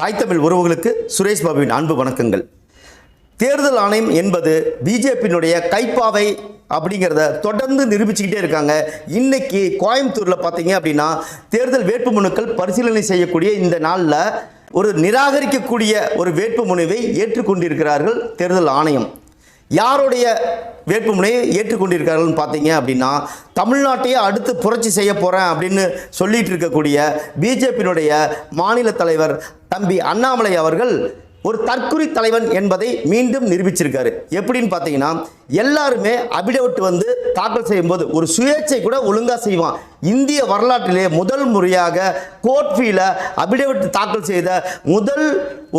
தாய் தமிழ் உறவுகளுக்கு சுரேஷ் பாபுவின் அன்பு வணக்கங்கள். தேர்தல் ஆணையம் என்பது பிஜேபியினுடைய கைப்பாவை அப்படிங்கிறத தொடர்ந்து நிரூபிச்சுக்கிட்டே இருக்காங்க. இன்னைக்கு கோயம்புத்தூரில் பார்த்தீங்க அப்படின்னா தேர்தல் வேட்புமனுக்கள் பரிசீலனை செய்யக்கூடிய இந்த நாளில் ஒரு நிராகரிக்கக்கூடிய ஒரு வேட்பு மனுவை ஏற்றுக்கொண்டிருக்கிறார்கள் தேர்தல் ஆணையம். யாருடைய வேட்புமனையை ஏற்றுக்கொண்டிருக்கார்கள்னு பார்த்தீங்க அப்படின்னா தமிழ்நாட்டையே அடுத்து புரட்சி செய்ய போகிறேன் அப்படின்னு சொல்லிட்டு இருக்கக்கூடிய பிஜேபியினுடைய மாநில தலைவர் தம்பி அண்ணாமலை அவர்கள் ஒரு தற்குறி தலைவன் என்பதை மீண்டும் நிரூபிச்சிருக்காரு. எப்படின்னு பார்த்தீங்கன்னா எல்லாருமே அபிடவிட் வந்து தாக்கல் செய்யும்போது ஒரு சுயேட்சை கூட ஒழுங்காக செய்வான். இந்திய வரலாற்றிலே முதல் முறையாக கோட்ஃபீல அபிடவிட் தாக்கல் செய்த முதல்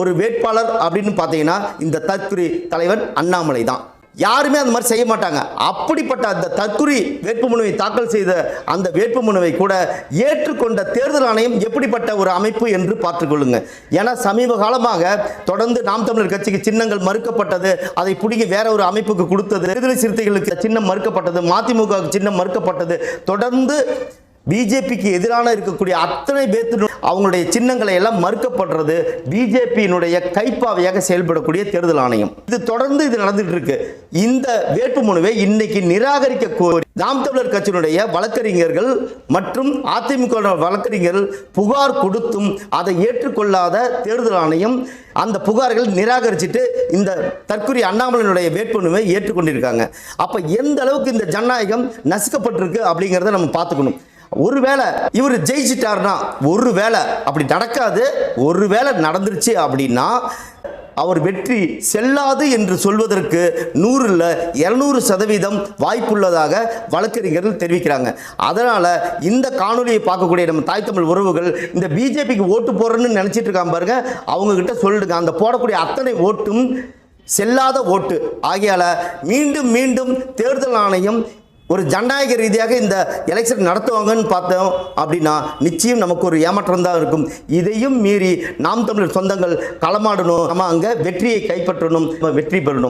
ஒரு வேட்பாளர் அப்படின்னு பார்த்தீங்கன்னா இந்த தற்குறி தலைவன் அண்ணாமலை தான். யாருமே அந்த மாதிரி செய்ய மாட்டாங்க. அப்படிப்பட்ட அந்த தற்குறி வேட்புமனுவை தாக்கல் செய்த அந்த வேட்புமனுவை கூட ஏற்றுக்கொண்ட தேர்தல் ஆணையம் எப்படிப்பட்ட ஒரு அமைப்பு என்று பார்த்துக்கொள்ளுங்க ஏன்னா சமீப காலமாக தொடர்ந்து நாம் தமிழர் கட்சிக்கு சின்னங்கள் மறுக்கப்பட்டது அதை பிடிக்க வேற ஒரு அமைப்புக்கு கொடுத்தது விடுதலை சிறுத்தைகளுக்கு சின்னம் மறுக்கப்பட்டது மதிமுக சின்னம் மறுக்கப்பட்டது தொடர்ந்து பிஜேபிக்கு எதிரான இருக்கக்கூடிய அத்தனை பேர்த்து அவங்களுடைய சின்னங்களை எல்லாம் மறுக்கப்படுறது பிஜேபியினுடைய கைப்பாவையாக செயல்படக்கூடிய தேர்தல் ஆணையம். இது தொடர்ந்து இது நடந்துட்டு இருக்கு. இந்த வேட்புமனுவை இன்னைக்கு நிராகரிக்க கோரி நாம் தமிழர் கட்சியினுடைய வழக்கறிஞர்கள் மற்றும் அதிமுக வழக்கறிஞர்கள் புகார் கொடுத்தும் அதை ஏற்றுக்கொள்ளாத தேர்தல் ஆணையம் அந்த புகார்கள் நிராகரிச்சுட்டு இந்த தற்கொலை அண்ணாமலையினுடைய வேட்புமனுவை ஏற்றுக்கொண்டிருக்காங்க. அப்போ எந்த அளவுக்கு இந்த ஜனநாயகம் நசுக்கப்பட்டிருக்கு அப்படிங்கிறத நம்ம பார்த்துக்கணும். ஒருவேளை இவர் ஜெயிச்சிட்டாருன்னா ஒருவேளை அப்படி நடக்காது ஒருவேளை நடந்துருச்சு அப்படின்னா அவர் வெற்றி செல்லாது என்று சொல்வதற்கு நூறில் இரநூறு சதவீதம் வாய்ப்புள்ளதாக வழக்கறிஞர்கள் தெரிவிக்கிறாங்க. அதனால் இந்த காணொலியை பார்க்கக்கூடிய நம்ம தாய் தமிழ் உறவுகள் இந்த பிஜேபிக்கு ஓட்டு போடுறேன்னு நினச்சிட்டு இருக்காங்க பாருங்க. அவங்கக்கிட்ட சொல்லிடுங்க. அந்த போடக்கூடிய அத்தனை ஓட்டும் செல்லாத ஓட்டு. ஆகையால் மீண்டும் மீண்டும் தேர்தல் ஆணையம் ஒரு ஜனநாயக ரீதியாக இந்த எலெக்ஷன் நடத்துவாங்கன்னு பார்த்தோம் அப்படின்னா நிச்சயம் நமக்கு ஒரு ஏமாற்றம் தான் இருக்கும். இதையும் மீறி நாம் தமிழர் சொந்தங்கள் களமாடணும். நம்ம அங்கே வெற்றியை கைப்பற்றணும். நம்ம வெற்றி பெறணும்.